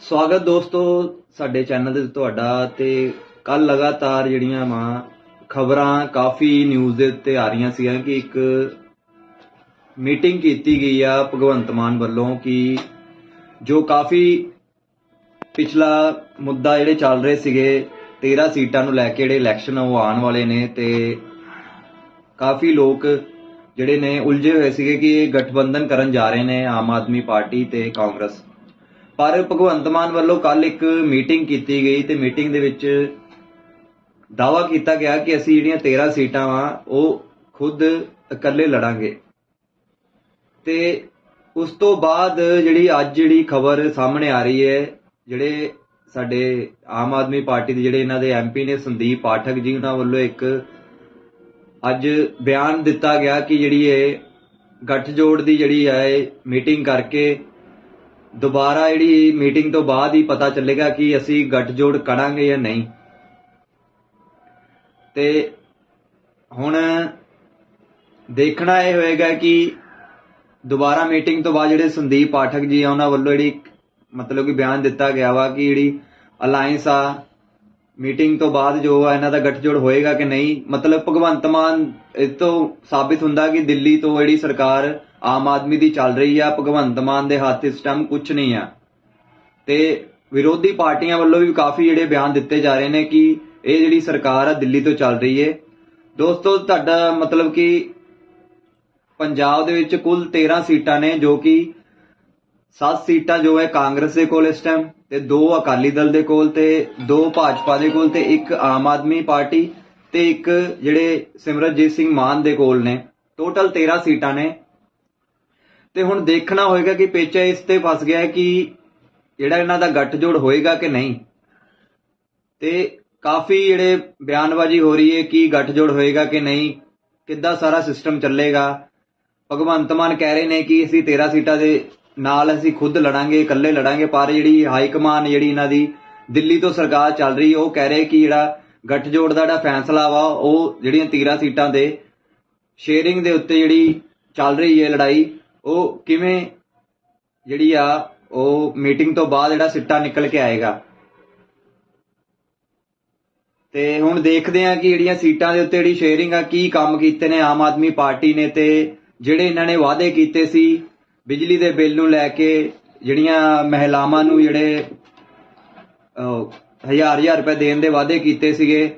ਸਵਾਗਤ ਦੋਸਤੋ ਸਾਡੇ ਚੈਨਲ ਤੇ ਤੁਹਾਡਾ ਤੇ ਕੱਲ ਲਗਾਤਾਰ ਜਿਹੜੀਆਂ ਵਾ ਖਬਰਾਂ ਕਾਫੀ ਨਿਊਜ਼ ਦੇ ਉੱਤੇ ਆ ਰਹੀਆਂ ਸੀਗੀਆਂ ਕਿ ਇੱਕ ਮੀਟਿੰਗ ਕੀਤੀ ਗਈ ਆ ਭਗਵੰਤ ਮਾਨ ਵੱਲੋਂ ਕਿ ਜੋ ਕਾਫੀ ਪਿਛਲਾ ਮੁੱਦਾ ਜਿਹੜੇ ਚੱਲ ਰਹੇ ਸੀਗੇ 13 ਸੀਟਾਂ ਨੂੰ ਲੈ ਕੇ ਜਿਹੜੇ ਇਲੈਕਸ਼ਨ ਉਹ ਆਉਣ ਵਾਲੇ ਨੇ ਤੇ ਕਾਫੀ ਲੋਕ ਜਿਹੜੇ ਨੇ ਉਲਝੇ ਹੋਏ ਸੀਗੇ ਕਿ ਇਹ ਗਠਬੰਧਨ ਕਰਨ ਜਾ ਰਹੇ ਨੇ ਆਮ ਆਦਮੀ ਪਾਰਟੀ ਤੇ ਕਾਂਗਰਸ। ਪਰ ਭਗਵੰਤ ਮਾਨ ਵੱਲੋਂ ਕੱਲ ਇੱਕ ਮੀਟਿੰਗ ਕੀਤੀ ਗਈ ਤੇ ਮੀਟਿੰਗ ਦੇ ਵਿੱਚ ਦਾਵਾ ਕੀਤਾ ਗਿਆ ਕਿ ਅਸੀਂ ਜਿਹੜੀਆਂ 13 ਸੀਟਾਂ ਵਾ, ਉਹ ਖੁਦ ਇਕੱਲੇ ਲੜਾਂਗੇ। ਤੇ ਉਸ ਤੋਂ ਬਾਅਦ ਜਿਹੜੀ ਅੱਜ ਜਿਹੜੀ ਖਬਰ ਸਾਹਮਣੇ ਆ ਰਹੀ ਹੈ, ਜਿਹੜੇ ਸਾਡੇ ਆਮ ਆਦਮੀ ਪਾਰਟੀ ਦੇ ਜਿਹੜੇ ਇਹਨਾਂ ਦੇ ਐਮਪੀ ਨੇ ਸੰਦੀਪ ਪਾਠਕ ਜੀ, ਉਹਨਾਂ ਵੱਲੋਂ ਇੱਕ ਅੱਜ ਬਿਆਨ ਦਿੱਤਾ ਗਿਆ ਕਿ ਜਿਹੜੀ ਇਹ ਗੱਠਜੋੜ ਦੀ ਜਿਹੜੀ ਹੈ ਮੀਟਿੰਗ ਕਰਕੇ ਦੁਬਾਰਾ ਜਿਹੜੀ ਮੀਟਿੰਗ ਤੋਂ ਬਾਅਦ ਹੀ ਪਤਾ ਚੱਲੇਗਾ ਕਿ ਅਸੀਂ ਗੱਠਜੋੜ ਕਰਾਂਗੇ ਜਾਂ ਨਹੀਂ। ਤੇ ਹੁਣ ਦੇਖਣਾ ਇਹ ਹੋਏਗਾ ਕਿ ਦੁਬਾਰਾ ਮੀਟਿੰਗ ਤੋਂ ਬਾਅਦ ਜਿਹੜੇ ਸੰਦੀਪ ਪਾਠਕ ਜੀ ਆ, ਉਹਨਾਂ ਵੱਲੋਂ ਜਿਹੜੀ ਮਤਲਬ ਕਿ ਬਿਆਨ ਦਿੱਤਾ ਗਿਆ ਵਾ ਕਿ ਜਿਹੜੀ ਅਲਾਈਅੰਸ ਆ, ਮੀਟਿੰਗ ਤੋਂ ਬਾਅਦ ਜੋ ਆ, ਇਹਨਾਂ ਦਾ ਗੱਠਜੋੜ ਹੋਏਗਾ ਕਿ ਨਹੀਂ। ਮਤਲਬ ਭਗਵੰਤ ਮਾਨ ਇਹ ਤੋਂ ਸਾਬਿਤ ਹੁੰਦਾ ਕਿ ਦਿੱਲੀ ਤੋਂ ਜਿਹੜੀ ਸਰਕਾਰ ਆਮ ਆਦਮੀ ਦੀ ਚੱਲ ਰਹੀ ਆ, ਭਗਵੰਤ ਮਾਨ ਦੇ ਹੱਥ ਇਸ ਟਾਈਮ ਕੁਝ ਨਹੀਂ ਆ। ਤੇ ਵਿਰੋਧੀ ਪਾਰਟੀਆਂ ਵੱਲੋਂ ਵੀ ਕਾਫੀ ਜਿਹੜੇ ਬਿਆਨ ਦਿੱਤੇ ਜਾ ਰਹੇ ਨੇ ਕਿ ਇਹ ਜਿਹੜੀ ਸਰਕਾਰ ਆ, ਦਿੱਲੀ ਤੋਂ ਚੱਲ ਰਹੀ ਏ। ਦੋਸਤੋ, ਤੁਹਾਡਾ ਮਤਲਬ ਕਿ ਪੰਜਾਬ ਦੇ ਵਿੱਚ ਕੁੱਲ 13 ਸੀਟਾਂ ਨੇ, ਜੋ ਕਿ 7 ਸੀਟਾਂ ਜੋ ਹੈ ਕਾਂਗਰਸ ਦੇ ਕੋਲ ਇਸ ਟਾਈਮ ਤੇ ਦੋ ਅਕਾਲੀ ਦਲ ਦੇ ਕੋਲ, ਤੇ ਦੋ ਭਾਜਪਾ ਦੇ ਕੋਲ, ਤੇ ਇੱਕ ਆਮ ਆਦਮੀ ਪਾਰਟੀ, ਤੇ ਇੱਕ ਜਿਹੜੇ ਸਿਮਰਨਜੀਤ ਸਿੰਘ ਮਾਨ ਦੇ ਕੋਲ ਨੇ। ਟੋਟਲ 13 ਸੀਟਾਂ ਨੇ। ਤੇ ਹੁਣ ਦੇਖਣਾ ਹੋਏਗਾ ਕਿ ਪੇਚਾ ਇਸ ਤੇ ਫਸ ਗਿਆ ਹੈ ਕਿ ਜਿਹੜਾ ਇਹਨਾਂ ਦਾ ਗੱਠਜੋੜ ਹੋਏਗਾ ਕਿ ਨਹੀਂ। ਤੇ ਕਾਫੀ ਜਿਹੜੇ ਬਿਆਨਬਾਜ਼ੀ ਹੋ ਰਹੀ ਹੈ ਕਿ ਗੱਠਜੋੜ ਹੋਏਗਾ ਕਿ ਨਹੀਂ, ਕਿੱਦਾਂ ਸਾਰਾ ਸਿਸਟਮ ਚੱਲੇਗਾ। ਭਗਵੰਤ ਮਾਨ ਕਹਿ ਰਹੇ ਨੇ ਕਿ ਅਸੀਂ 13 ਸੀਟਾਂ ਦੇ ਨਾਲ ਅਸੀਂ ਖੁਦ ਲੜਾਂਗੇ, ਇਕੱਲੇ ਲੜਾਂਗੇ, ਪਰ ਜਿਹੜੀ ਹਾਈ ਕਮਾਨ ਜਿਹੜੀ ਇਹਨਾਂ ਦੀ ਦਿੱਲੀ ਤੋਂ ਸਰਕਾਰ ਚੱਲ ਰਹੀ, ਉਹ ਕਹਿ ਰਹੇ ਕਿ ਜਿਹੜਾ ਗੱਠਜੋੜ ਦਾ ਜਿਹੜਾ ਫੈਸਲਾ ਵਾ, ਉਹ ਜਿਹੜੀਆਂ 13 ਸੀਟਾਂ ਦੇ ਸ਼ੇਅਰਿੰਗ ਦੇ ਉੱਤੇ ਜਿਹੜੀ ਚੱਲ ਰਹੀ ਹੈ ਲੜਾਈ ਉਹ ਕਿਵੇਂ, ਜਿਹੜੀ ਆ, ਉਹ ਮੀਟਿੰਗ ਤੋਂ ਬਾਅਦ ਜਿਹੜਾ ਸਿੱਟਾ ਨਿਕਲ ਕੇ ਆਏਗਾ। ਤੇ ਹੁਣ ਦੇਖਦੇ ਆ ਕਿ ਜਿਹੜੀਆਂ ਸੀਟਾਂ ਦੇ ਉੱਤੇ ਜਿਹੜੀ ਸ਼ੇਅਰਿੰਗ ਆ, ਕੀ ਕੰਮ ਕੀਤੇ ਨੇ ਆਮ ਆਦਮੀ ਪਾਰਟੀ ਨੇ ਤੇ ਜਿਹੜੇ ਇਹਨਾਂ ਨੇ ਵਾਅਦੇ ਕੀਤੇ ਸੀ, ਬਿਜਲੀ ਦੇ ਬਿੱਲ ਨੂੰ ਲੈ ਕੇ ਜਿਹੜੀਆਂ ਮਹਿਲਾਵਾਂ ਨੂੰ ਜਿਹੜੇ ਹਜ਼ਾਰ ਹਜ਼ਾਰ ਰੁਪਏ ਦੇਣ ਦੇ ਵਾਅਦੇ ਕੀਤੇ ਸੀਗੇ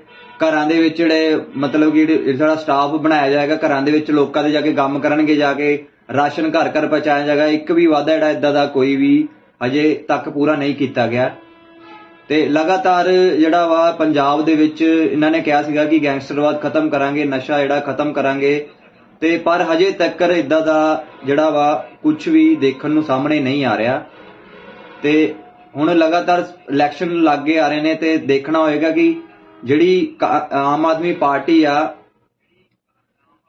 ਘਰਾਂ ਦੇ ਵਿੱਚ ਜਿਹੜੇ, ਮਤਲਬ ਕਿ ਜਿਹੜਾ ਸਟਾਫ ਬਣਾਇਆ ਜਾਏਗਾ, ਘਰਾਂ ਦੇ ਵਿੱਚ ਲੋਕਾਂ ਦੇ ਜਾ ਕੇ ਕੰਮ ਕਰਨਗੇ, ਜਾ ਕੇ ਰਾਸ਼ਨ ਘਰ ਘਰ ਪਹੁੰਚਾਇਆ ਜਾਏਗਾ, ਇੱਕ ਵੀ ਵਾਅਦਾ ਜਿਹੜਾ ਇਦਾਂ ਦਾ ਕੋਈ ਵੀ ਅਜੇ ਤੱਕ ਪੂਰਾ ਨਹੀਂ ਕੀਤਾ ਗਿਆ। ਤੇ ਲਗਾਤਾਰ ਜਿਹੜਾ ਵਾ ਪੰਜਾਬ ਦੇ ਵਿੱਚ ਇਹਨਾਂ ਨੇ ਕਿਹਾ ਸੀਗਾ ਕਿ ਗੈਂਗਸਟਰਵਾਦ ਖਤਮ ਕਰਾਂਗੇ, ਨਸ਼ਾ ਜਿਹੜਾ ਖਤਮ ਕਰਾਂਗੇ। ਤੇ ਪਰ ਹਜੇ ਤੱਕ ਇਦਾਂ ਦਾ ਜਿਹੜਾ ਵਾ ਕੁਝ ਵੀ ਦੇਖਣ ਨੂੰ ਸਾਹਮਣੇ ਨਹੀਂ ਆ ਰਿਹਾ। ਤੇ ਹੁਣ ਲਗਾਤਾਰ ਇਲੈਕਸ਼ਨ ਲੱਗੇ ਆ ਰਹੇ ਨੇ ਤੇ ਦੇਖਣਾ ਹੋਏਗਾ ਕਿ ਜਿਹੜੀ ਆਮ ਆਦਮੀ ਪਾਰਟੀ ਆ,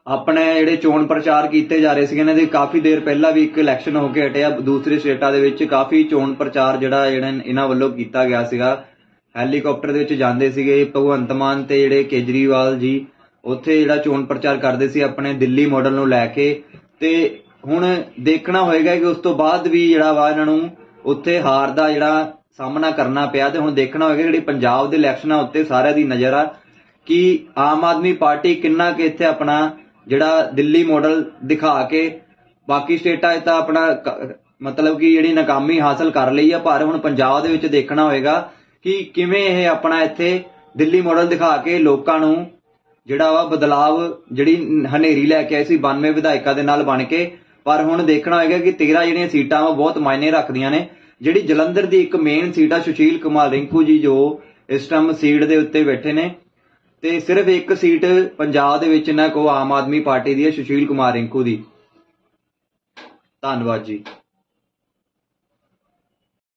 ਆਪਣੇ ਜਿਹੜੇ ਚੋਣ ਪ੍ਰਚਾਰ ਕੀਤੇ ਜਾ ਰਹੇ ਸੀਗੇ, ਇਹਨਾਂ ਦੇ ਕਾਫੀ ਦੇਰ ਪਹਿਲਾਂ ਵੀ ਇੱਕ ਇਲੈਕਸ਼ਨ ਹੋ ਕੇ ਹਟਿਆ। ਦੂਸਰੇ ਸਟੇਟਾਂ ਦੇ ਵਿੱਚ ਕਾਫੀ ਚੋਣ ਪ੍ਰਚਾਰ ਜਿਹੜਾ ਜਿਹੜਾ ਇਹਨਾਂ ਵੱਲੋਂ ਕੀਤਾ ਗਿਆ ਸੀਗਾ। ਹੈਲੀਕਾਪਟਰ ਦੇ ਵਿੱਚ ਜਾਂਦੇ ਸੀਗੇ ਭਗਵੰਤ ਮਾਨ ਤੇ ਜਿਹੜੇ ਕੇਜਰੀਵਾਲ ਜੀ। ਉੱਥੇ ਜਿਹੜਾ ਚੋਣ ਪ੍ਰਚਾਰ ਕਰਦੇ ਸੀ ਆਪਣੇ ਦਿੱਲੀ ਮਾਡਲ ਨੂੰ ਲੈ ਕੇ। ਤੇ ਹੁਣ ਦੇਖਣਾ ਹੋਏਗਾ ਕਿ ਉਸ ਤੋਂ ਬਾਅਦ ਵੀ ਜਿਹੜਾ ਵਾ ਇਹਨਾਂ ਨੂੰ ਉੱਥੇ ਹਾਰ ਦਾ ਜਿਹੜਾ ਸਾਹਮਣਾ ਕਰਨਾ ਪਿਆ ਤੇ ਹੁਣ ਦੇਖਣਾ ਹੋਏਗਾ ਜਿਹੜੀ ਪੰਜਾਬ ਦੇ ਇਲੈਕਸ਼ਨਾਂ ਉੱਤੇ ਸਾਰਿਆਂ ਦੀ ਨਜ਼ਰ ਆ ਕਿ ਆਮ ਆਦਮੀ ਪਾਰਟੀ ਕਿੰਨਾ ਕਿ ਇੱਥੇ ਆਪਣਾ ਜਿਹੜਾ ਦਿੱਲੀ ਮਾਡਲ ਦਿਖਾ ਕੇ ਬਾਕੀ ਸਟੇਟਾਂ 'ਚ ਤਾਂ ਆਪਣਾ ਮਤਲਬ ਕਿ ਜਿਹੜੀ ਨਾਕਾਮੀ ਹਾਸਲ ਕਰ ਲਈ ਆ, ਪਰ ਹੁਣ ਪੰਜਾਬ ਦੇ ਵਿੱਚ ਦੇਖਣਾ ਹੋਏਗਾ ਕਿ ਕਿਵੇਂ ਇਹ ਆਪਣਾ ਇੱਥੇ ਦਿੱਲੀ ਮਾਡਲ ਦਿਖਾ ਕੇ ਲੋਕਾਂ ਨੂੰ ਜਿਹੜਾ ਵਾ ਬਦਲਾਵ ਜਿਹੜੀ ਹਨੇਰੀ ਲੈ ਕੇ ਆਏ ਸੀ 92 ਵਿਧਾਇਕਾਂ ਦੇ ਨਾਲ ਬਣ ਕੇ। ਪਰ ਹੁਣ ਦੇਖਣਾ ਹੋਏਗਾ ਕਿ 13 ਜਿਹੜੀਆਂ ਸੀਟਾਂ ਵਾ, ਬਹੁਤ ਮਾਇਨੇ ਰੱਖਦੀਆਂ ਨੇ। ਜਿਹੜੀ ਜਲੰਧਰ ਦੀ ਇੱਕ ਮੇਨ ਸੀਟ ਆ ਸੁਸ਼ੀਲ ਕੁਮਾਰ ਰਿੰਕੂ ਜੀ, ਜੋ ਇਸ ਟਾਈਮ ਸੀਟ ਦੇ ਉੱਤੇ ਬੈਠੇ ਨੇ। ਤੇ ਸਿਰਫ ਇੱਕ ਸੀਟ ਪੰਜਾਬ ਦੇ ਵਿੱਚ ਇਹਨਾਂ ਕੋ ਆਮ ਆਦਮੀ ਪਾਰਟੀ ਦੀ ਹੈ ਸੁਸ਼ੀਲ ਕੁਮਾਰ ਰਿੰਕੂ ਦੀ। ਧੰਨਵਾਦ ਜੀ।